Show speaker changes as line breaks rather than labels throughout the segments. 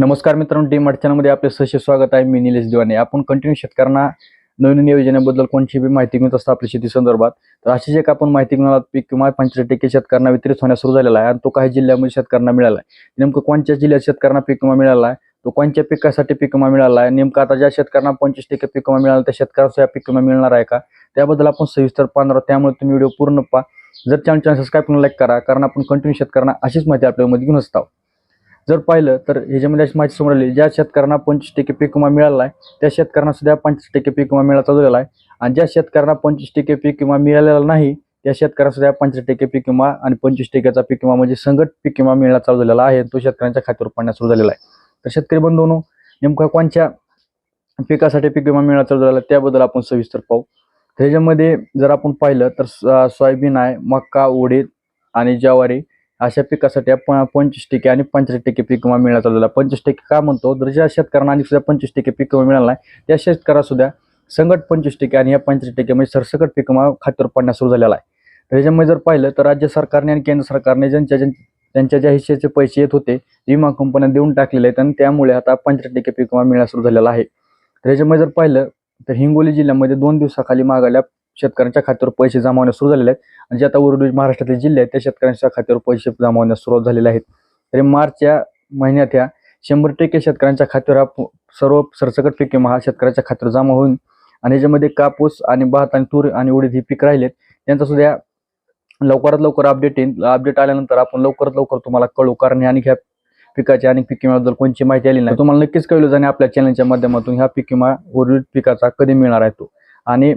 नमस्कार मित्रांनो D mart चॅनलमध्ये आपले सहर्ष स्वागत आहे. मी निलेश दिवाने. आपण कंटिन्यू शेतकऱ्यांना नवीन योजनेबद्दल कोणची बी माहिती घेत असतो आपल्या शेती संदर्भात. तर अशीच एक आपण माहिती घेऊन आहोत पीक विमा पंचवीस टक्के शेतकऱ्यांना वितरित होण्यास सुरू झालेला आहे आणि तो काही जिल्ह्यामध्ये शेतकऱ्यांना मिळाला आहे. नेमकं कोणत्या जिल्ह्यात शेतकऱ्यांना पीक विमा मिळाला आहे? तो कोणत्या पिकासाठी पीक विमा मिळाला आहे? नेमकं आता ज्या शेतकऱ्यांना पंचवीस टक्के पीक विमा मिळाला त्या शेतकऱ्यांना पीक विमा मिळणार आहे का? त्याबद्दल आपण सविस्तर पाहणार आहोत. त्यामुळे तुम्ही व्हिडिओ पूर्ण पहा. जर चॅनल चॅनल सबस्क्राईब करून लाईक करा कारण आपण कंटिन्यू शेतकऱ्यांना अशीच माहिती आपल्यामध्ये घेऊन असतो. जर पाहिलं तर ह्याच्यामध्ये अशी माहिती समोर आली ज्या शेतकऱ्यांना पंचवीस टक्के पीक विमा मिळाला आहे त्या शेतकऱ्यांना सुद्धा पंचवीस टक्के पीक विमा मिळाला चालू आहे. आणि ज्या शेतकऱ्यांना पंचवीस टक्के पीक विमा मिळालेला नाही त्या शेतकऱ्यांना सुद्धा पंचवीस टक्के पीक विमा आणि पंचवीस टक्क्याचा पीक विमा म्हणजे संघट पीक विमा मिळायला चालू झालेला आहे. तो शेतकऱ्यांच्या खात्यावर पडण्यास सुरू झालेला आहे. तर शेतकरी बंधूंनो नेमका कोणत्या पिकासाठी पीक विमा मिळायला चालू झाला आहे त्याबद्दल आपण सविस्तर पाहू. तर ह्याच्यामध्ये जर आपण पाहिलं तर स- सोयाबीन आहे मक्का उडीद आणि ज्वारी अशा पिकासाठी आपण पंचवीस टक्के आणि पंचेचाळीस टक्के पीक विमा मिळण्यात चालू झाला पंचवीस टक्के का म्हणतो? तर ज्या शेतकऱ्यांना आणि सुद्धा पंचवीस टक्के पीक विमा मिळाला नाही त्या शेतकऱ्यासुद्धा संगट पंचवीस टक्के आणि या पंचवीस टक्के म्हणजे सरसकट पीक विमा खात्यावर पडण्यास सुरू झालेला आहे. तर ह्याच्यामध्ये जर पाहिलं तर राज्य सरकारने आणि केंद्र सरकारने ज्यांच्या ज्यां- त्यांच्या ज्या हिश्श्याचे पैसे येत होते विमा कंपन्या देऊन टाकलेले आहेत आणि त्यामुळे आता पंचवीस टक्के पीक विमा मिळण्यास सुरू झालेला आहे. तर ह्याच्यामध्ये जर पाहिलं तर हिंगोली जिल्ह्यामध्ये दोन दिवसाखाली मागायला शेतकऱ्यांच्या खात्यावर पैसे जमावण्यास सुरू झालेले आहेत. आणि जे आता उर्वरित महाराष्ट्रातले जिल्हे आहेत त्या शेतकऱ्यांच्या खात्यावर पैसे जमा होण्यास सुरुवात झालेले आहेत. तरी मार्चच्या महिन्यात ह्या शंभर टक्के शेतकऱ्यांच्या खात्यावर हा सर्व सरसकट पीक विमा हा शेतकऱ्याच्या खात्यावर जमा होऊन आणि याच्यामध्ये कापूस आणि भात आणि तूर आणि उडीद ही पीक राहिलेत. त्यांचा सुद्धा लवकरात लवकर अपडेट येईल. अपडेट आल्यानंतर आपण लवकरात लवकर तुम्हाला कळू. कारण आणि ह्या पिकाची आणि पीक विम्याबद्दल कोणची माहिती आली नाही. तुम्हाला नक्कीच कळलं जाणे आपल्या चॅनलच्या माध्यमातून ह्या पीक विमा उर्वरित पिकाचा कधी मिळणार आहे तो. आणि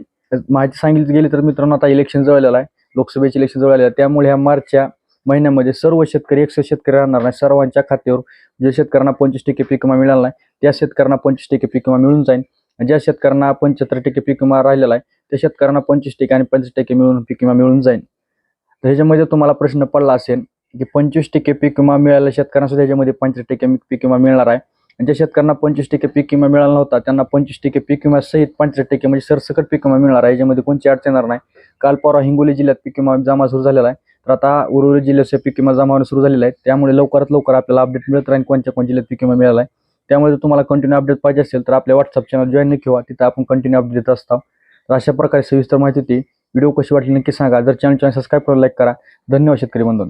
माहिती सांगितली गेली तर मित्रांनो आता इलेक्शन जवळ आहे. लोकसभेचे इलेक्शन जवळ आलेलं आहे. त्यामुळे ह्या मार्चच्या महिन्यामध्ये सर्व शेतकरी एकशे शेतकरी राहणार नाही. सर्वांच्या खात्यावर जे शेतकऱ्यांना पंचवीस टक्के पीक विमा मिळाला नाही त्या शेतकऱ्यांना पंचवीस टक्के पीक विमा मिळून जाईल. ज्या शेतकऱ्यांना पंच्याहत्तर टक्के पीक विमा राहिलेला आहे त्या शेतकऱ्यांना पंचवीस टक्के आणि पंचवीस टक्के मिळून पीक विमा मिळून जाईल. तर ह्याच्यामध्ये तुम्हाला प्रश्न पडला असेल की पंचवीस टक्के पीक विमा मिळाला शेतकऱ्यांना सुद्धा ह्याच्यामध्ये पंचवीस टक्के पीक विमा मिळणार आहे. ज्या शेतकऱ्यांना पंचवीस टक्के पीक विमा मिळाला नव्हता त्यांना पंचवीस टक्के पीक विमा सहित पंचवीस टक्के म्हणजे सरसकट पीक विमा मिळणार आहे याच्यामध्ये कोणती अडचण येणार नाही. काल परवा हिंगोली जिल्ह्यात पीक विमा जमा सुरू झालेला आहे. तर आता उर्वरित जिल्ह्याचे पीक विमा जमा होणं सुरू झालेला आहे. त्यामुळे लवकरात लवकर आपल्याला अपडेट मिळत राहील कोणत्या कोण जिल्ह्यात पीक विमा मिळाला आहे. त्यामुळे जर तुम्हाला कंटिन्यू अपडेट पाहिजे असेल तर आपल्या व्हॉट्सअप चॅनल जॉईन किंवा तिथं आपण कंटिन्यू अपडेट देत असतो. तर अशा प्रकारे सविस्तर माहिती होती. व्हिडिओ कशी वाटली नक्की सांगा. जर चॅनल चॅनल सबस्क्राईब करा लाईक करा. धन्यवाद शेतकरी बंधू